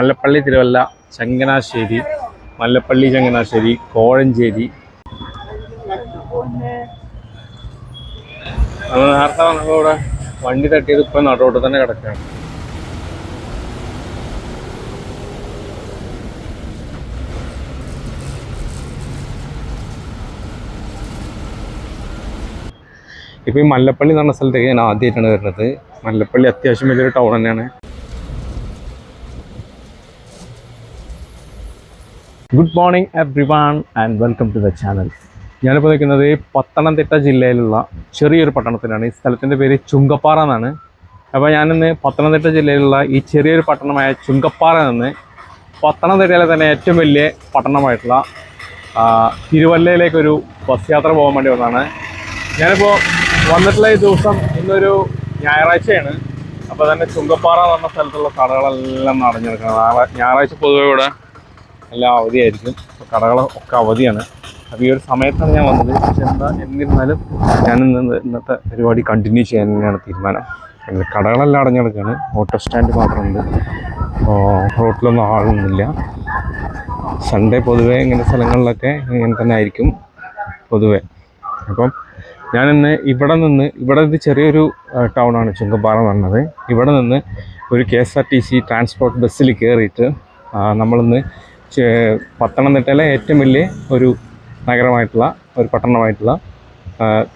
മല്ലപ്പള്ളി തിരുവല്ല ചങ്ങനാശ്ശേരി മല്ലപ്പള്ളി ചങ്ങനാശ്ശേരി കോഴഞ്ചേരി. നമ്മൾ നേരത്തെ വന്നപ്പോൾ വണ്ടി തട്ടിയത് ഇപ്പം നടുവോട്ട് തന്നെ കിടക്കുകയാണ്. ഇപ്പോൾ ഈ മല്ലപ്പള്ളി എന്ന് പറഞ്ഞ സ്ഥലത്തേക്ക് ഞാൻ ആദ്യമായിട്ടാണ് വരുന്നത്. മല്ലപ്പള്ളി അത്യാവശ്യം വലിയൊരു ടൗൺ തന്നെയാണ്. Good morning everyone and welcome to the channel ഞാനിപ്പോൾ നിൽക്കുന്നത് പത്തനംതിട്ട ജില്ലയിലുള്ള ചെറിയൊരു പട്ടണത്തിലാണ്. ഈ സ്ഥലത്തിന്റെ പേര് ചുങ്കപ്പാറ എന്നാണ്. അപ്പോൾ ഞാനിന്ന് പത്തനംതിട്ട ജില്ലയിലുള്ള ഈ ചെറിയൊരു പട്ടണമായ ചുങ്കപ്പാറ നിന്ന് പത്തനംതിട്ടയിലെ തന്നെ ഏറ്റവും വലിയ പട്ടണമായിട്ടുള്ള തിരുവല്ലയിലേക്കൊരു ബസ് യാത്ര പോകാൻ വേണ്ടി വന്നതാണ്. ഞാനിപ്പോൾ വന്നിട്ടുള്ള ഈ ദിവസം ഇന്നൊരു ഞായറാഴ്ചയാണ്. അപ്പോൾ തന്നെ ചുങ്കപ്പാറ എന്ന് പറഞ്ഞ സ്ഥലത്തുള്ള കടകളെല്ലാം നടഞ്ഞെടുക്കണം ഞായറാഴ്ച പൊതുവെ ഇവിടെ എല്ലാം അവധിയായിരിക്കും. കടകളൊക്കെ അവധിയാണ്. അപ്പോൾ ഈ ഒരു സമയത്താണ് ഞാൻ വന്നത്. പക്ഷെ എന്താ എന്നിരുന്നാലും ഞാൻ ഇന്ന് ഇന്നത്തെ പരിപാടി കണ്ടിന്യൂ ചെയ്യാൻ തന്നെയാണ് തീരുമാനം. കടകളെല്ലാം അടഞ്ഞെടുക്കുകയാണ്. ഓട്ടോ സ്റ്റാൻഡ് മാത്രമുണ്ട്. റോട്ടിലൊന്നും ആളൊന്നുമില്ല. സൺഡേ പൊതുവേ ഇങ്ങനെ സ്ഥലങ്ങളിലൊക്കെ ഇങ്ങനെ തന്നെ ആയിരിക്കും പൊതുവേ. അപ്പം ഞാനിന്ന് ഇവിടെ നിന്ന് ഇവിടെ ഇത് ചെറിയൊരു ടൗൺ ആണ് ചുങ്കപ്പാറ എന്ന് പറഞ്ഞത് ഇവിടെ നിന്ന് ഒരു K S R T C transport ബസ്സിൽ കയറിയിട്ട് നമ്മളിന്ന് പത്തനംതിട്ടയിലെ ഏറ്റവും വലിയ ഒരു നഗരമായിട്ടുള്ള ഒരു പട്ടണമായിട്ടുള്ള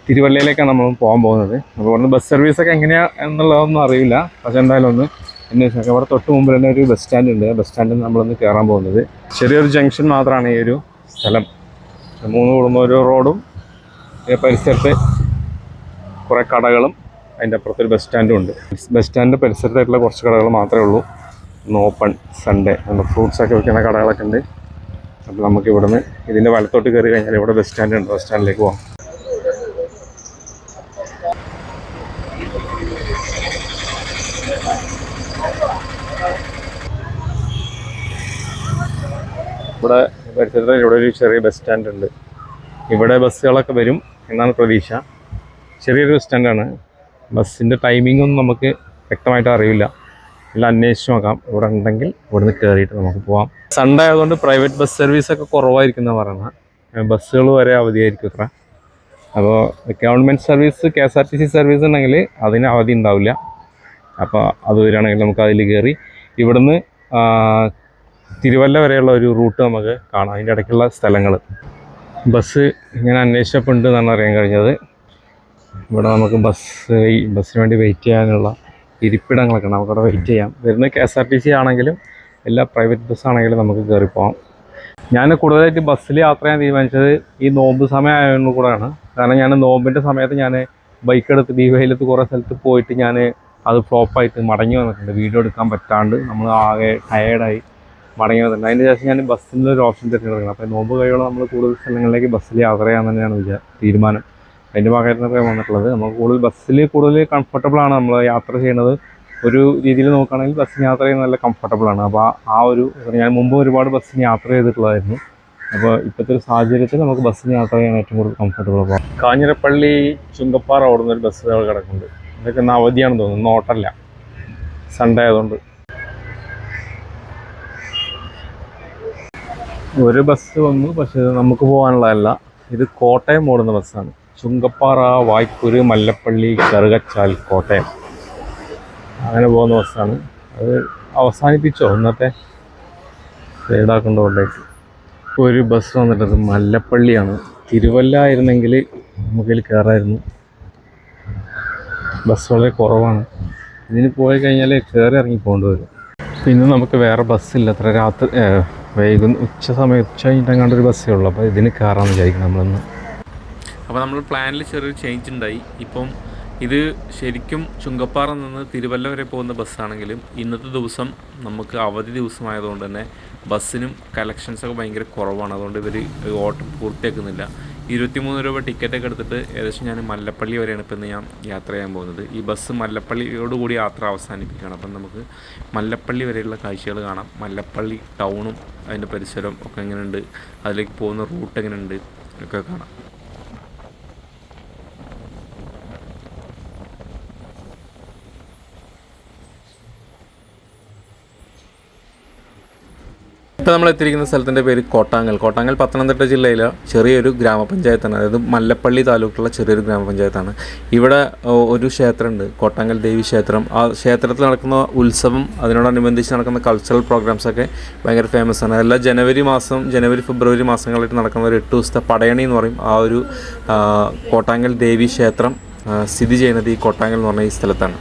തിരുവല്ലയിലേക്കാണ് നമ്മൾ പോകാൻ പോകുന്നത്. അപ്പോൾ ഇവിടുന്ന് ബസ് സർവീസൊക്കെ എങ്ങനെയാണ് എന്നുള്ളതൊന്നും അറിയില്ല. പക്ഷേ എന്തായാലും ഒന്ന് അന്വേഷിക്കാം അവിടെ തൊട്ട് മുമ്പ് തന്നെ ഒരു ബസ് സ്റ്റാൻഡ് ഉണ്ട്. ബസ് സ്റ്റാൻഡിൽ നമ്മളൊന്ന് കയറാൻ പോകുന്നത്. ചെറിയൊരു ജംഗ്ഷൻ മാത്രമാണ് ഈ ഒരു സ്ഥലം. മൂന്ന് കൂടുന്ന ഒരു റോഡും പരിസരത്ത് കുറേ കടകളും അതിന്റെ അപ്പുറത്തൊരു ബസ് സ്റ്റാൻഡും ഉണ്ട്. ബസ് സ്റ്റാൻഡിന്റെ പരിസരത്തായിട്ടുള്ള കുറച്ച് കടകൾ മാത്രമേ ഉള്ളൂ. ഓപ്പൺ സൺഡേ നമ്മുടെ ഫ്രൂട്ട്സ് ഒക്കെ വിൽക്കുന്ന കടകളൊക്കെ ഉണ്ട്. അപ്പോൾ നമുക്ക് ഇവിടുന്ന് ഇതിന്റെ വലത്തോട്ട് കയറി കഴിഞ്ഞാൽ ഇവിടെ ബസ് സ്റ്റാൻഡ് ഉണ്ട്. ബസ് സ്റ്റാൻഡിലേക്ക് പോകാം ഇവിടെ പരിസരത്ത് ഇവിടെ ഒരു ചെറിയ ബസ് സ്റ്റാൻഡ് ഉണ്ട്. ഇവിടെ ബസ്സുകളൊക്കെ വരും എന്നാണ് പ്രതീക്ഷ. ചെറിയൊരു ബസ് സ്റ്റാൻഡാണ് ബസ്സിന്റെ ടൈമിംഗ് ഒന്നും നമുക്ക് വ്യക്തമായിട്ട് അറിയില്ല. എല്ലാം അന്വേഷിച്ച് നോക്കാം. ഇവിടെ ഉണ്ടെങ്കിൽ ഇവിടുന്ന് കയറിയിട്ട് നമുക്ക് പോവാം. സൺഡേ ആയതുകൊണ്ട് പ്രൈവറ്റ് ബസ് സർവീസ് ഒക്കെ കുറവായിരിക്കും പറയുന്നത് ബസ്സുകൾ വരെ അവധിയായിരിക്കും അത്ര അപ്പോൾ government service K S R T C service ഉണ്ടെങ്കിൽ അതിന് അവധി ഉണ്ടാവില്ല. അപ്പോൾ അത് വരികയാണെങ്കിൽ നമുക്ക് അതിൽ കയറി ഇവിടുന്ന് തിരുവല്ല വരെയുള്ള ഒരു റൂട്ട് നമുക്ക് കാണാം. അതിന്റെ ഇടയ്ക്കുള്ള സ്ഥലങ്ങൾ. ബസ് ഇങ്ങനെ അന്വേഷിച്ചപ്പോൾ ഉണ്ട് എന്നാണ് അറിയാൻ കഴിഞ്ഞത്. ഇവിടെ നമുക്ക് ബസ് ബസ്സിന് വേണ്ടി വെയിറ്റ് ചെയ്യാനുള്ള ഇരിപ്പിടങ്ങളൊക്കെ നമുക്കവിടെ വെയിറ്റ് ചെയ്യാം. വരുന്ന K S R T C ആണെങ്കിലും എല്ലാ പ്രൈവറ്റ് ബസ് ആണെങ്കിലും നമുക്ക് കയറി പോകാം ഞാൻ കൂടുതലായിട്ട് ബസ്സിൽ യാത്ര ചെയ്യാൻ തീരുമാനിച്ചത് ഈ നോമ്പ് സമയം ആയതുകൊണ്ട് കൂടെയാണ് കാരണം ഞാൻ നോമ്പിന്റെ സമയത്ത് ഞാൻ ബൈക്ക് എടുത്ത് ഈ വെയിലത്ത് കുറേ സ്ഥലത്ത് പോയിട്ട് ഞാൻ അത് ഫ്ലോപ്പായിട്ട് മടങ്ങി വന്നിട്ടുണ്ട്. വീഡിയോ എടുക്കാൻ പറ്റാണ്ട് നമ്മൾ ആകെ ടയേർഡായി മടങ്ങി വന്നിട്ടുണ്ട്. അതിന്റെ ശേഷം ഞാൻ ബസ്സിന്റെ ഒരു ഓപ്ഷൻ തിരഞ്ഞെടുക്കണം. അപ്പോൾ നോമ്പ് കഴിയുമ്പോൾ നമ്മൾ കൂടുതൽ സ്ഥലങ്ങളിലേക്ക് ബസ്സിൽ യാത്ര ചെയ്യാൻ തന്നെയാണ് വിചാ തീരുമാനം. അതിന്റെ ഭാഗമായിട്ടാണ് വന്നിട്ടുള്ളത്. നമുക്ക് കൂടുതൽ ബസ്സിൽ കൂടുതൽ കംഫർട്ടബിൾ ആണ് നമ്മൾ യാത്ര ചെയ്യുന്നത്. ഒരു രീതിയിൽ നോക്കുകയാണെങ്കിൽ ബസ്സിന് യാത്ര ചെയ്യുന്നത് നല്ല കംഫർട്ടബിൾ ആണ്. അപ്പോൾ ആ- ഒരു ഞാൻ മുമ്പ് ഒരുപാട് ബസ്സിന് യാത്ര ചെയ്തിട്ടുള്ളതായിരുന്നു. അപ്പോൾ ഇപ്പോഴത്തെ ഒരു സാഹചര്യത്തിൽ നമുക്ക് ബസ്സിന് യാത്ര ചെയ്യാൻ ഏറ്റവും കൂടുതൽ കംഫർട്ടബിൾ അപ്പോൾ കാഞ്ഞിരപ്പള്ളി ചുങ്കപ്പാറ ഓടുന്ന ഒരു ബസ് കിടക്കുന്നുണ്ട്. ഇതൊക്കെ ഇന്ന് അവധിയാണെന്ന് തോന്നുന്നു. നോട്ടല്ല സൺഡേ ആയതുകൊണ്ട്. ഒരു ബസ് വന്നു പക്ഷേ നമുക്ക് പോകാനുള്ളതല്ല. ഇത് കോട്ടയം ഓടുന്ന ബസ്സാണ്. ചുങ്കപ്പാറ വായ്പൂര് മല്ലപ്പള്ളി കറുകച്ചാൽ കോട്ടയം. അങ്ങനെ പോകുന്ന ബസ്സാണ്. അത് അവസാനിപ്പിച്ചോ ഇന്നത്തെ സൈഡാക്കേണ്ട കൊണ്ടേക്ക് ഒരു ബസ് വന്നിട്ടത് മല്ലപ്പള്ളിയാണ്. തിരുവല്ല ആയിരുന്നെങ്കിൽ നമുക്കിതിൽ കയറായിരുന്നു. ബസ് വളരെ കുറവാണ്. ഇതിന് പോയി കഴിഞ്ഞാൽ കയറി ഇറങ്ങി പോകേണ്ടി വരും. പിന്നെ നമുക്ക് വേറെ ബസ്സില്ല അത്ര രാത്രി വൈകുന്ന ഉച്ച സമയം ഉച്ച കഴിഞ്ഞിട്ടെങ്ങാണ്ട് ഒരു ബസ്സേ ഉള്ളൂ. അപ്പോൾ ഇതിന് കയറാമെന്ന് വിചാരിക്കണം നമ്മളിന്ന്. അപ്പോൾ നമ്മൾ പ്ലാനിൽ ചെറിയൊരു ചേഞ്ച് ഉണ്ടായി ഇപ്പം ഇത് ശരിക്കും ചുങ്കപ്പാറ നിന്ന് തിരുവല്ല വരെ പോകുന്ന ബസ്സാണെങ്കിലും ഇന്നത്തെ ദിവസം നമുക്ക് അവധി ദിവസമായതുകൊണ്ട് തന്നെ ബസ്സിനും കളക്ഷൻസൊക്കെ ഭയങ്കര കുറവാണ്. അതുകൊണ്ട് ഇവർ ഓട്ടം പൂർത്തിയാക്കുന്നില്ല. ഇരുപത്തിമൂന്ന് രൂപ ടിക്കറ്റൊക്കെ എടുത്തിട്ട് ഏകദേശം ഞാൻ മല്ലപ്പള്ളി വരെയാണ് ഇപ്പം ഇന്ന് ഞാൻ യാത്ര ചെയ്യാൻ പോകുന്നത്. ഈ ബസ് മല്ലപ്പള്ളിയോട് കൂടി യാത്ര അവസാനിപ്പിക്കുകയാണ്. അപ്പം നമുക്ക് മല്ലപ്പള്ളി വരെയുള്ള കാഴ്ചകൾ കാണാം. മല്ലപ്പള്ളി ടൗണും അതിന്റെ പരിസരവും ഒക്കെ എങ്ങനെയുണ്ട്? അതിലേക്ക് പോകുന്ന റൂട്ട് എങ്ങനെയുണ്ട്? ഒക്കെ കാണാം. ഇപ്പോൾ നമ്മൾ എത്തിയിരിക്കുന്ന സ്ഥലത്തിന്റെ പേര് കോട്ടാങ്ങൽ. കോട്ടാങ്ങൽ പത്തനംതിട്ട ജില്ലയിലെ ചെറിയൊരു ഗ്രാമപഞ്ചായത്താണ്. അതായത് മല്ലപ്പള്ളി താലൂക്കുള്ള ചെറിയൊരു ഗ്രാമപഞ്ചായത്താണ്. ഇവിടെ ഒരു ക്ഷേത്രമുണ്ട്. കോട്ടാങ്ങൽ ദേവി ക്ഷേത്രം. ആ ക്ഷേത്രത്തിൽ നടക്കുന്ന ഉത്സവം അതിനോടനുബന്ധിച്ച് നടക്കുന്ന കൾച്ചറൽ പ്രോഗ്രാംസൊക്കെ ഭയങ്കര ഫേമസ് ആണ്. അതെല്ലാം ജനുവരി മാസം ജനുവരി ഫെബ്രുവരി മാസങ്ങളിലായിട്ട് നടക്കുന്ന ഒരു എട്ട് ദിവസത്തെ പടയണി എന്ന് പറയും. ആ ഒരു കോട്ടാങ്ങൽ ദേവി ക്ഷേത്രം സ്ഥിതി ചെയ്യുന്നത് ഈ കോട്ടാങ്ങൽ എന്ന് പറഞ്ഞ ഈ സ്ഥലത്താണ്.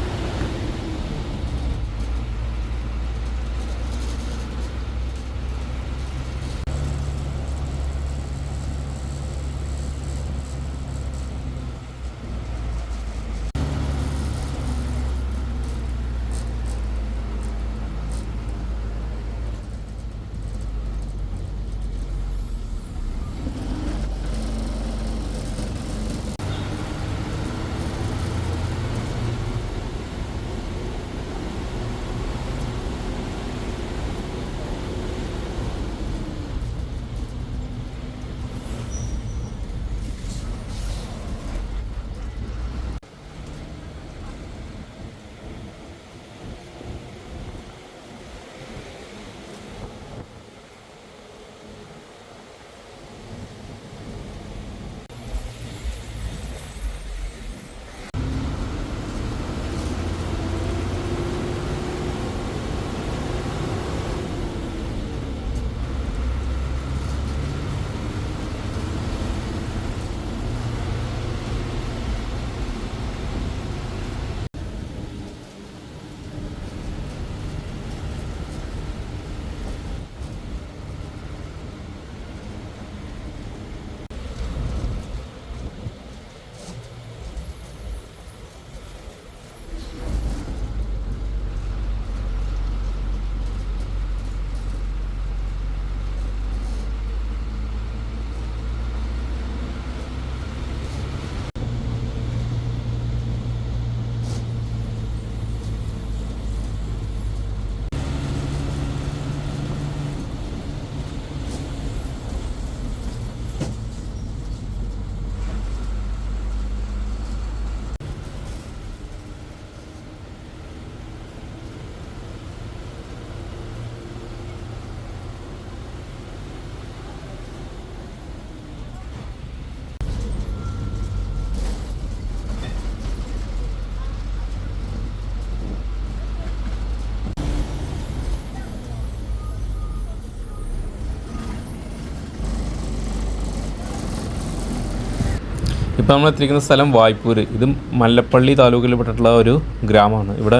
ഇപ്പോൾ നമ്മൾ എത്തിയിരിക്കുന്ന സ്ഥലം വായ്പൂര്. ഇത് മല്ലപ്പള്ളി താലൂക്കിൽ പെട്ടിട്ടുള്ള ഒരു ഗ്രാമമാണ്. ഇവിടെ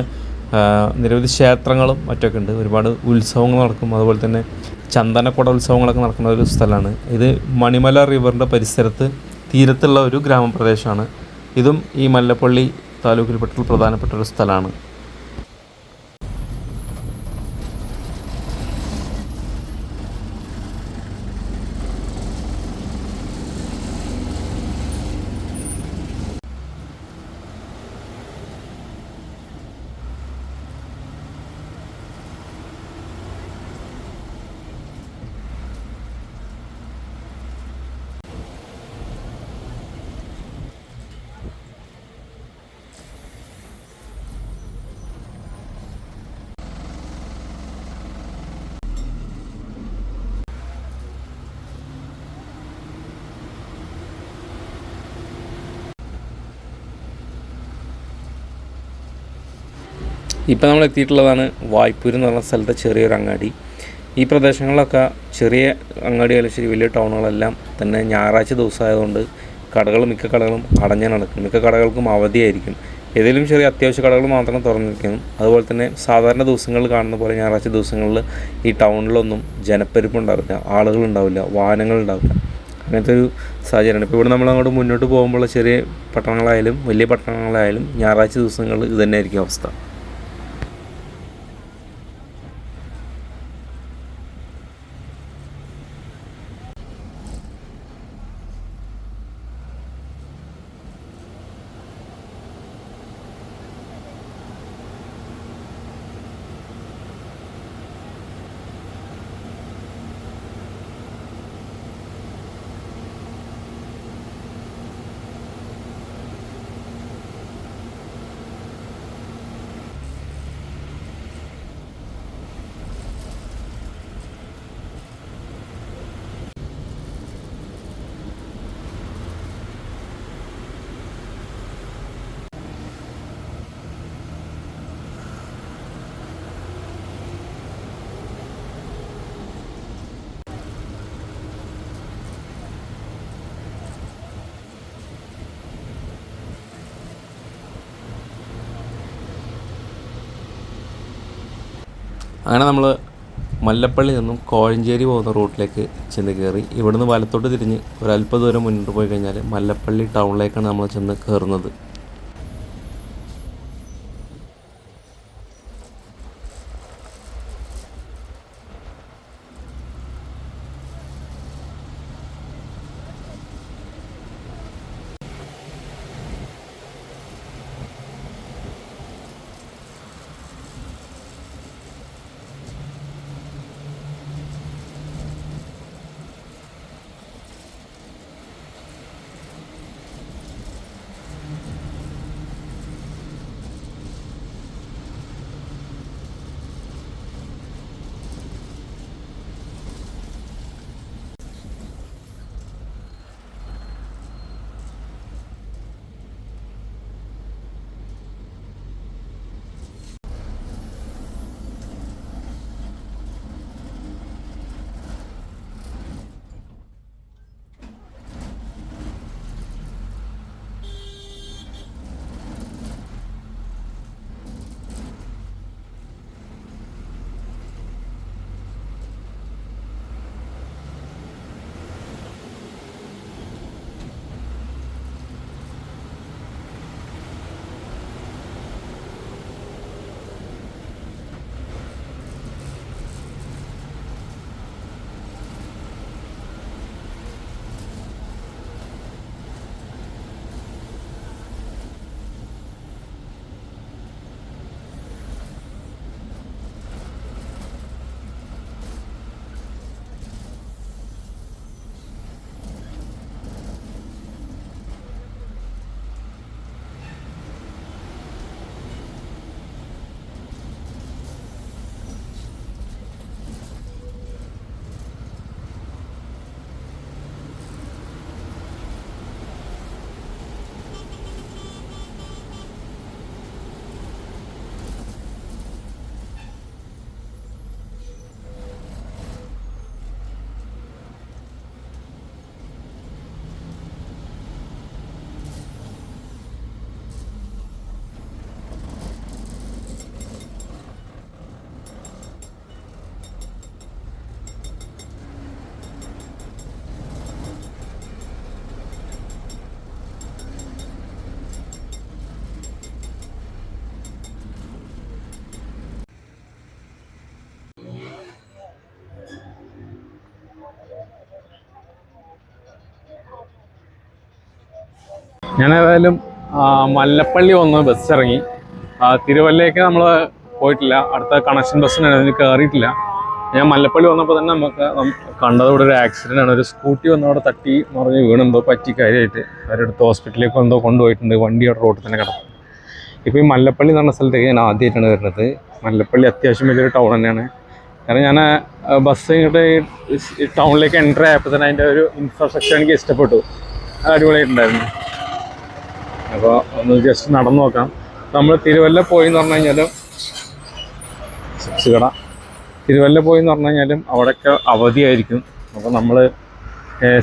നിരവധി ക്ഷേത്രങ്ങളും മറ്റൊക്കെ ഉണ്ട്. ഒരുപാട് ഉത്സവങ്ങൾ നടക്കും. അതുപോലെ തന്നെ ചന്ദനക്കുട ഉത്സവങ്ങളൊക്കെ നടക്കുന്ന ഒരു സ്ഥലമാണ്. ഇത് മണിമല റിവറിന്റെ പരിസരത്ത് തീരത്തുള്ള ഒരു ഗ്രാമപ്രദേശമാണ്. ഇതും ഈ മല്ലപ്പള്ളി താലൂക്കിൽപ്പെട്ടുള്ള പ്രധാനപ്പെട്ട ഒരു സ്ഥലമാണ്. ഇപ്പം നമ്മൾ എത്തിയിട്ടുള്ളതാണ് വായ്പൂർ എന്ന് പറഞ്ഞ സ്ഥലത്തെ ചെറിയൊരു അങ്ങാടി. ഈ പ്രദേശങ്ങളിലൊക്കെ ചെറിയ അങ്ങാടികളും ശരി വലിയ ടൗണുകളെല്ലാം തന്നെ ഞായറാഴ്ച ദിവസമായതുകൊണ്ട് കടകൾ മിക്ക കടകളും അടഞ്ഞു നടക്കും. മിക്ക കടകൾക്കും അവധിയായിരിക്കും. ഏതെങ്കിലും ചെറിയ അത്യാവശ്യ കടകൾ മാത്രം തുറന്നിരിക്കുന്നു അതുപോലെ തന്നെ സാധാരണ ദിവസങ്ങളിൽ കാണുന്ന പോലെ ഞായറാഴ്ച ദിവസങ്ങളിൽ ഈ ടൗണിലൊന്നും ജനപ്പെരുപ്പം ഉണ്ടാവില്ല വാഹനങ്ങൾ ഉണ്ടാവില്ല. അങ്ങനത്തെ ഒരു സാഹചര്യമാണ്. ഇപ്പോൾ ഇവിടെ നമ്മൾ അങ്ങോട്ട് മുന്നോട്ട് പോകുമ്പോൾ ചെറിയ പട്ടണങ്ങളായാലും വലിയ പട്ടണങ്ങളായാലും ഞായറാഴ്ച ദിവസങ്ങളിൽ ഇത് തന്നെയായിരിക്കും അവസ്ഥ. അങ്ങനെ നമ്മൾ മല്ലപ്പള്ളി നിന്നും കോഴഞ്ചേരി പോകുന്ന റൂട്ടിലേക്ക് ചെന്ന് കയറി ഇവിടുന്ന് വലത്തോട്ട് തിരിഞ്ഞ് ഒരല്പ ദൂരം മുന്നോട്ട് പോയി കഴിഞ്ഞാൽ മല്ലപ്പള്ളി ടൗണിലേക്കാണ് നമ്മൾ ചെന്ന് കയറുന്നത് ഞാൻ ഏതായാലും മല്ലപ്പള്ളി വന്ന് ബസ് ഇറങ്ങി. തിരുവല്ലയ്ക്ക് നമ്മൾ പോയിട്ടില്ല. അടുത്ത കണക്ഷൻ ബസ്സിന് അതിന് കയറിയിട്ടില്ല ഞാൻ മല്ലപ്പള്ളി വന്നപ്പോൾ തന്നെ നമുക്ക് കണ്ടത് ഇവിടെ ഒരു ആക്സിഡന്റ് ആണ്. ഒരു സ്കൂട്ടി വന്ന് അവിടെ തട്ടി മറിഞ്ഞ് വീണെന്തോ പറ്റി കാര്യമായിട്ട് അവരെടുത്ത് ഹോസ്പിറ്റലിലേക്ക് എന്തോ കൊണ്ടുപോയിട്ടുണ്ട്. വണ്ടി അവിടെ റോഡിൽ തന്നെ കിടക്കും ഇപ്പോൾ ഈ മല്ലപ്പള്ളി എന്ന് പറഞ്ഞ സ്ഥലത്തേക്ക് ഞാൻ ആദ്യമായിട്ടാണ് വരുന്നത്. മല്ലപ്പള്ളി അത്യാവശ്യം വലിയൊരു ടൗൺ തന്നെയാണ്. കാരണം ഞാൻ ബസ് ഇങ്ങോട്ട് ടൗണിലേക്ക് എന്റർ ആയപ്പോൾ തന്നെ അതിന്റെ ഒരു ഇൻഫ്രാസ്ട്രക്ചർ എനിക്ക് ഇഷ്ടപ്പെട്ടു. അടിപൊളിയായിട്ടുണ്ടായിരുന്നു. അപ്പോൾ ഒന്ന് ജസ്റ്റ് നടന്നു നോക്കാം. നമ്മൾ തിരുവല്ല പോയി എന്ന് പറഞ്ഞു കഴിഞ്ഞാലും കട തിരുവല്ല പോയി എന്ന് പറഞ്ഞു കഴിഞ്ഞാലും അവിടെയൊക്കെ അവധിയായിരിക്കും. അപ്പോൾ നമ്മൾ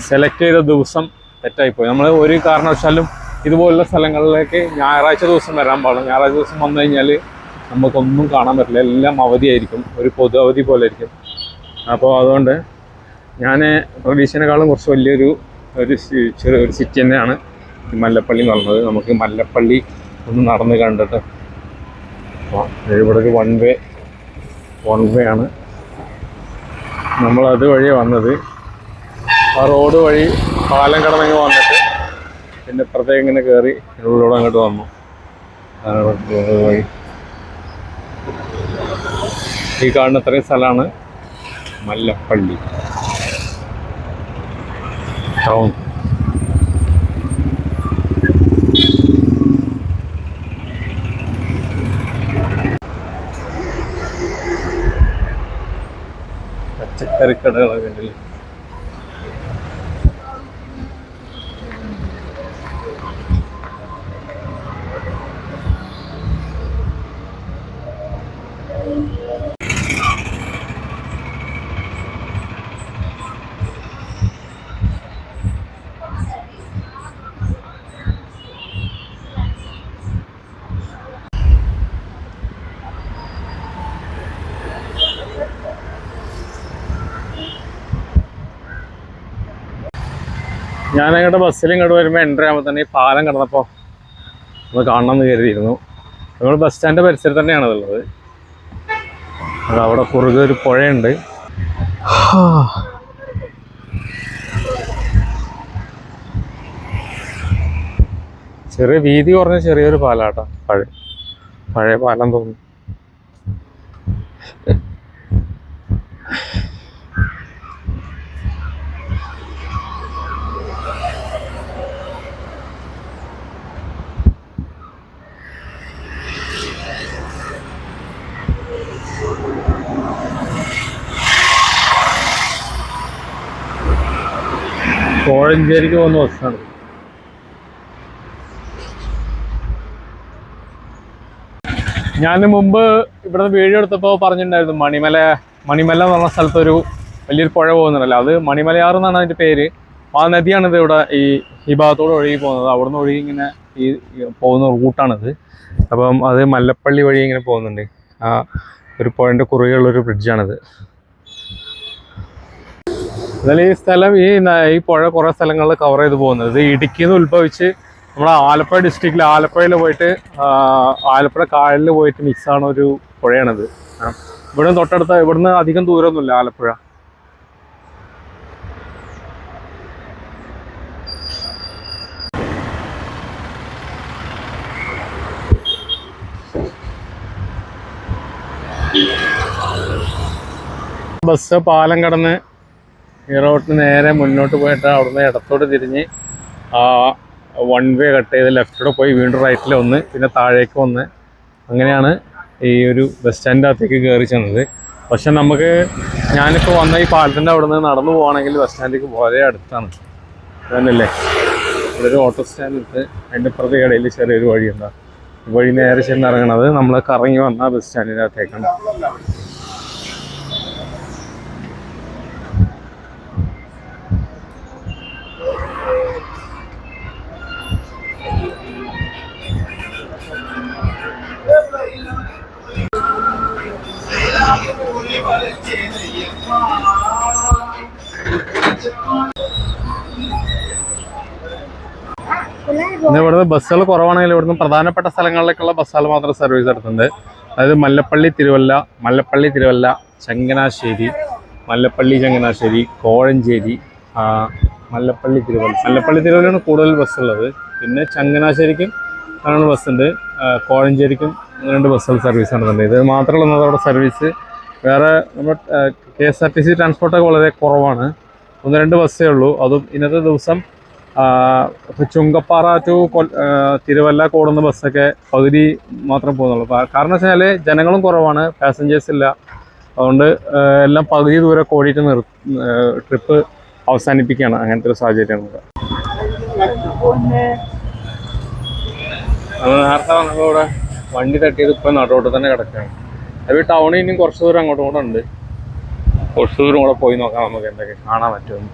സെലക്ട് ചെയ്ത ദിവസം തെറ്റായിപ്പോയി. നമ്മൾ ഒരു കാരണവശാലും ഇതുപോലുള്ള സ്ഥലങ്ങളിലേക്ക് ഞായറാഴ്ച ദിവസം വരാൻ പാടും ഞായറാഴ്ച ദിവസം വന്നു കഴിഞ്ഞാൽ നമുക്കൊന്നും കാണാൻ പറ്റില്ല. എല്ലാം അവധിയായിരിക്കും. ഒരു പൊതു അവധി പോലെ ആയിരിക്കും. അപ്പോൾ അതുകൊണ്ട് ഞാൻ പ്രതീക്ഷനേക്കാളും കുറച്ച് വലിയൊരു ഒരു ചെറിയൊരു സിറ്റി തന്നെയാണ്. മല്ലപ്പള്ളി പറയുന്നത് നമുക്ക് മല്ലപ്പള്ളി ഒന്ന് നടന്ന് കണ്ടിട്ട് ഇവിടെ ഒരു വൺ വേ വൺ വേ ആണ്. നമ്മൾ അതുവഴി വന്നത്. ആ റോഡ് വഴി പാലം കടന്നങ്ങ് വന്നിട്ട് പിന്നെ ഇപ്പുറത്തേക്ക് ഇങ്ങനെ കയറി ഉള്ളിലൂടെ അങ്ങോട്ട് വന്നു. വഴി. ഈ കാണുന്ന ഇത്രയും സ്ഥലമാണ് മല്ലപ്പള്ളി. ടൗൺ கருக்கடல் ഞാൻ അങ്ങോട്ട് ബസ്സിൽ ഇങ്ങോട്ട് വരുമ്പോൾ എന്റർ ആകുമ്പോൾ തന്നെ ഈ പാലം കിടന്നപ്പോൾ നമ്മൾ കാണണം എന്ന് കരുതിയിരുന്നു. നമ്മൾ ബസ് സ്റ്റാൻഡ് പരിസരത്ത് തന്നെയാണ് ഉള്ളത്. അവിടെ കുറുകെ ഒരു പുഴയുണ്ട്. ചെറിയ വീതി കുറഞ്ഞ ചെറിയൊരു പാലാട്ടോ. പഴയ പഴയ പാലം തോന്നുന്നു. കോഴഞ്ചേരിക്ക് പോകുന്ന ബസ്സാണ്. ഞാൻ മുമ്പ് ഇവിടുന്ന് വീഡിയോ എടുത്തപ്പോൾ പറഞ്ഞിട്ടുണ്ടായിരുന്നു മണിമല മണിമല എന്ന് പറഞ്ഞ സ്ഥലത്തൊരു വലിയൊരു പുഴ പോകുന്നുണ്ടല്ലോ. അത് മണിമലയാർ എന്നാണ് അതിന്റെ പേര്. ആ നദിയാണിത് ഇവിടെ ഈ ഈ ഭാഗത്തോട് ഒഴുകി പോകുന്നത്. അവിടുന്ന് ഒഴുകി ഇങ്ങനെ ഈ പോകുന്ന റൂട്ടാണിത്. അപ്പം അത് മല്ലപ്പള്ളി വഴി ഇങ്ങനെ പോകുന്നുണ്ട്. ആ ഒരു പുഴന്റെ കുറുകെയുള്ളൊരു ബ്രിഡ്ജാണിത് എന്നാലും ഈ സ്ഥലം ഈ ഈ പുഴ കുറേ സ്ഥലങ്ങളിൽ കവർ ചെയ്ത് പോകുന്നത് ഇത് ഇടുക്കിയിൽ നിന്ന് ഉത്ഭവിച്ച് നമ്മുടെ ആലപ്പുഴ ഡിസ്ട്രിക്റ്റിൽ ആലപ്പുഴയിൽ പോയിട്ട് ആലപ്പുഴ കായലിൽ പോയിട്ട് മിക്സ് ആവുന്ന ഒരു പുഴയാണിത്. ഇവിടെ തൊട്ടടുത്ത ഇവിടുന്ന് അധികം ദൂരമൊന്നുമില്ല ആലപ്പുഴ ബസ് പാലം കടന്ന് ഈ റോഡിന് നേരെ മുന്നോട്ട് പോയിട്ട് അവിടുന്ന് ഇടത്തോട്ട് തിരിഞ്ഞ് ആ വൺ വേ കട്ട് ചെയ്ത് ലെഫ്റ്റിലൂടെ പോയി വീണ്ടും റൈറ്റിൽ ഒന്ന് പിന്നെ താഴേക്ക് വന്ന്. അങ്ങനെയാണ് ഈ ഒരു ബസ് സ്റ്റാൻഡിനകത്തേക്ക് കയറി ചെന്നത്. പക്ഷെ നമുക്ക് ഞാനിപ്പോൾ വന്ന ഈ പാലത്തിന്റെ അവിടെ നിന്ന് നടന്നു പോകണമെങ്കിൽ ബസ് സ്റ്റാൻഡിലേക്ക് വളരെ അടുത്താണ്. അതന്നല്ലേ ഇവിടെ ഒരു ഓട്ടോ സ്റ്റാൻഡ് എടുത്ത് അതിന്റെ പ്രതി ഇടയിൽ ചെറിയൊരു വഴി എന്താ വഴി നേരെ ചെന്ന് ഇറങ്ങണത് നമ്മൾ കറങ്ങി വന്ന ബസ് സ്റ്റാൻഡിന്റെ പിന്നെ ഇവിടുന്ന് ബസ്സുകൾ കുറവാണെങ്കിൽ ഇവിടുന്ന് പ്രധാനപ്പെട്ട സ്ഥലങ്ങളിലേക്കുള്ള ബസ്സുകൾ മാത്രം സർവീസ് നടത്തുന്നുണ്ട്. അതായത് മല്ലപ്പള്ളി തിരുവല്ല മല്ലപ്പള്ളി തിരുവല്ല ചങ്ങനാശ്ശേരി മല്ലപ്പള്ളി ചങ്ങനാശ്ശേരി കോഴഞ്ചേരി മല്ലപ്പള്ളി തിരുവല്ല. മല്ലപ്പള്ളി തിരുവല്ലയാണ് കൂടുതൽ ബസ്സുള്ളത്. പിന്നെ ചങ്ങനാശ്ശേരിക്കും ബസ്സുണ്ട്. കോഴഞ്ചേരിക്കും രണ്ട് ബസ്സുകൾ സർവീസ് നടത്തുന്നുണ്ട്. ഇത് മാത്രമല്ല അവിടെ സർവീസ് വേറെ നമ്മൾ K S R T C ട്രാൻസ്പോർട്ടൊക്കെ വളരെ കുറവാണ്. ഒന്ന് രണ്ട് ബസ്സേ ഉള്ളൂ. അതും ഇന്നത്തെ ദിവസം ചുങ്കപ്പാറ ടു തിരുവല്ല കൂടുന്ന ബസ്സൊക്കെ പകുതി മാത്രം പോകുന്നുള്ളൂ. കാരണം വെച്ചാൽ ജനങ്ങളും കുറവാണ് പാസഞ്ചേഴ്സ് ഇല്ല. അതുകൊണ്ട് എല്ലാം പകുതി ദൂരെ കോടിയിട്ട് നിർ ട്രിപ്പ് അവസാനിപ്പിക്കുകയാണ് അങ്ങനത്തെ ഒരു സാഹചര്യമാണ് നേരത്തെ വന്നപ്പോൾ ഇവിടെ വണ്ടി തട്ടിയത് ഇപ്പം നടുവോട്ട് തന്നെ കിടക്കുകയാണ്. അത് ടൗണിൽ ഇനിയും കുറച്ച് ദൂരം അങ്ങോട്ടും കൂടെ ഉണ്ട്. കുറച്ച് ദൂരം കൂടെ പോയി നോക്കാം നമുക്ക് എന്തൊക്കെ കാണാൻ പറ്റുമെന്ന്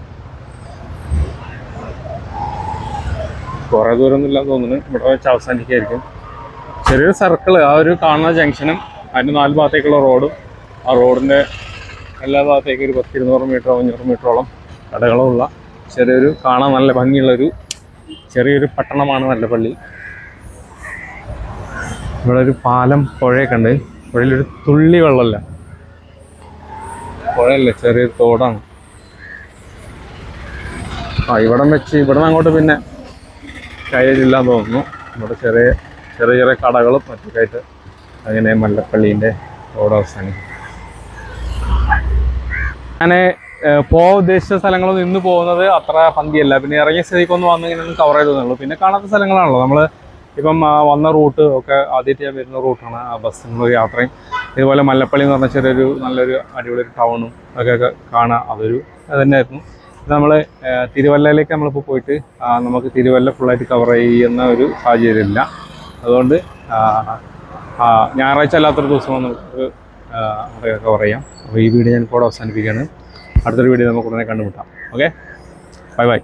കുറേ ദൂരമൊന്നും ഇല്ലാന്ന് തോന്നുന്നു. ഇവിടെ വെച്ച് അവസാനിക്കായിരിക്കും ചെറിയൊരു സർക്കിൾ ആ ഒരു കാണുന്ന ജംഗ്ഷനും അതിന്റെ നാല് ഭാഗത്തേക്കുള്ള റോഡും ആ റോഡിന്റെ എല്ലാ ഭാഗത്തേക്കും ഒരു പത്ത് ഇരുന്നൂറ് മീറ്റർ അഞ്ഞൂറ് മീറ്ററോളം കടകളുള്ള ചെറിയൊരു കാണാൻ നല്ല ഭംഗിയുള്ളൊരു ചെറിയൊരു പട്ടണമാണ് നല്ലപ്പള്ളി ഇവിടെ ഒരു പാലം പുഴയൊക്കെ ഉണ്ട്. പുഴയിലൊരു തുള്ളി വെള്ളമല്ല. പുഴയല്ല ചെറിയൊരു തോടാണ്. ആ ഇവിടം വെച്ച് ഇവിടെ അങ്ങോട്ട് പിന്നെ കയ്യിലില്ലാന്ന് തോന്നുന്നു. ഇവിടെ ചെറിയ ചെറിയ ചെറിയ കടകളും മറ്റൊക്കെ അങ്ങനെ മല്ലപ്പള്ളീന്റെ റോഡ് അവസാനിക്കും. ഞാൻ പോകാൻ ഉദ്ദേശിച്ച സ്ഥലങ്ങളൊന്നും ഇന്ന് പോകുന്നത് അത്ര പന്തിയല്ല പിന്നെ ഇറങ്ങിയ സ്ഥിതിക്കൊന്നും വന്നിങ്ങനെ കവർ ചെയ്ത് തന്നുള്ളൂ പിന്നെ കാണാത്ത സ്ഥലങ്ങളാണല്ലോ. നമ്മൾ ഇപ്പം വന്ന റൂട്ട് ഒക്കെ ആദ്യമായിട്ട് വരുന്ന റൂട്ടാണ് ആ ബസ്സിനുള്ള യാത്രയും. ഇതുപോലെ മല്ലപ്പള്ളി എന്ന് പറഞ്ഞ ചെറിയൊരു നല്ലൊരു അടിപൊളി ഒരു ടൗണും ഒക്കെ കാണാൻ അതൊരു അത് തന്നെയായിരുന്നു നമ്മൾ തിരുവല്ലയിലേക്ക് നമ്മളിപ്പോൾ പോയിട്ട് നമുക്ക് തിരുവല്ല ഫുള്ളായിട്ട് കവർ ചെയ്യുന്ന ഒരു സാഹചര്യമില്ല. അതുകൊണ്ട് ഞായറാഴ്ച അല്ലാത്തൊരു ദിവസം നമുക്ക് കവർ ചെയ്യാം. അപ്പോൾ ഈ വീഡിയോ ഞാൻ ഇപ്പോൾ അവസാനിപ്പിക്കുകയാണ്. അടുത്തൊരു വീഡിയോ നമുക്ക് ഉടനെ കണ്ടുമുട്ടാം. Okay bye bye